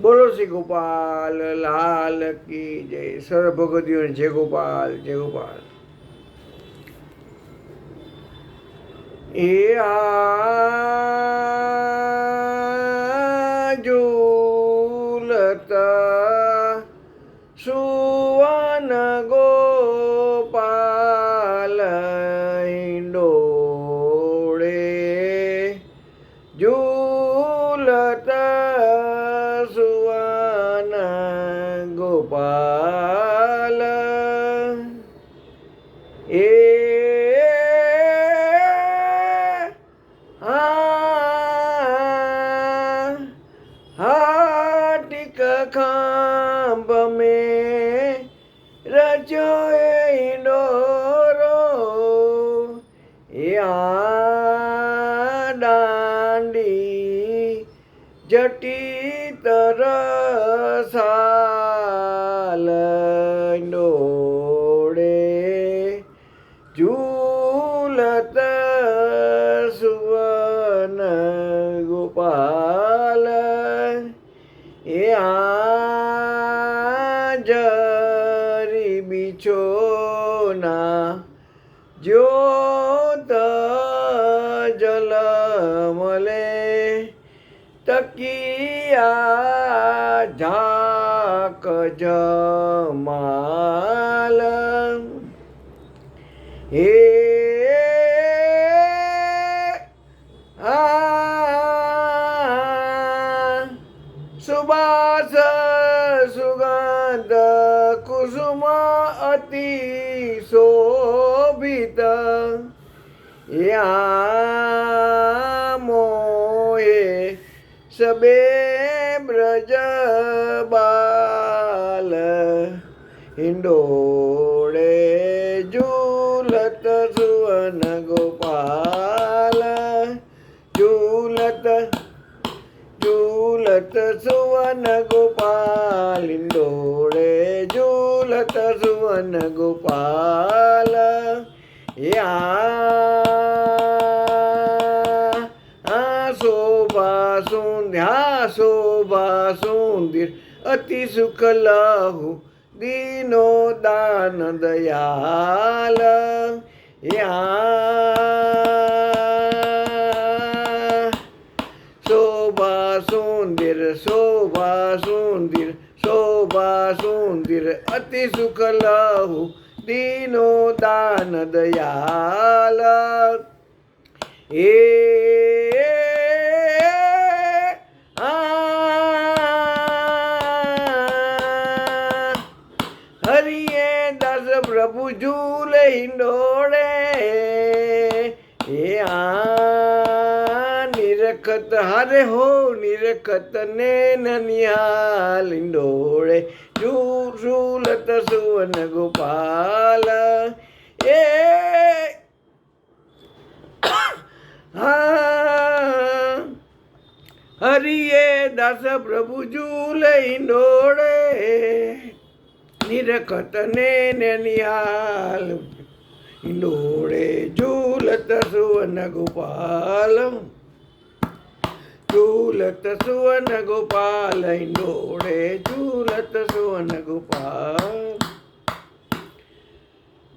બોલો શ્રી ગોપાલ, લાલ કી જય. સર, ભગવતીઓ જય ગોપાલ જય ગોપાલ. એ આ ઝૂલતા સુવન ગોપાલ ડોળે ઝૂલત એ હાટિક ખાંબ મેં રજો ડોરો એ દાંડી જટી તરસાલ ડોળે ગોપાલ એ આ જરી બિછોના જ્યોત જલમલે તકિયા ઝાક જમાલ. હે સુબાસ સુગંધ કુસુમ અતિ શોભિત. મોહે સબે બ્રજ બાલ હિંડોળે ઝૂલત સુવન ગોપાલ, હિંડોળે ઝૂલત સુવન ગોપાલ. યા શોભા સુંધ્યા શોભા સુંદિર, અતિ સુખ લહુ, દીનો દાન દયાલ યા શોભા સુંદર શોભા સુંદર શોભા સુંદર, અતિ સુખ લહુ, દીનો દાન દયાલ. એ હરિએ દસ પ્રભુ ઝૂલે હિંડોળે એ આ નિરખત હારે હો, નિરખત ને નિહાલ ડોળે ઝૂલત સુવન ગોપાલ. એ હા, હરિએ દાસ પ્રભુ ઝૂલે ડોળે નિરખત ને નિહાલ ડોળે ઝૂલત સુવન ગોપાલ. ઝૂલત સુવન ગોપાલ ડોળે ઝૂલત સુવન ગોપાલ.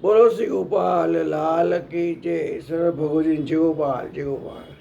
બોલો શ્રી ગોપાલ, લાલ કી જય. સર્વ ભગવતી જય ગોપાલ જય ગોપાલ.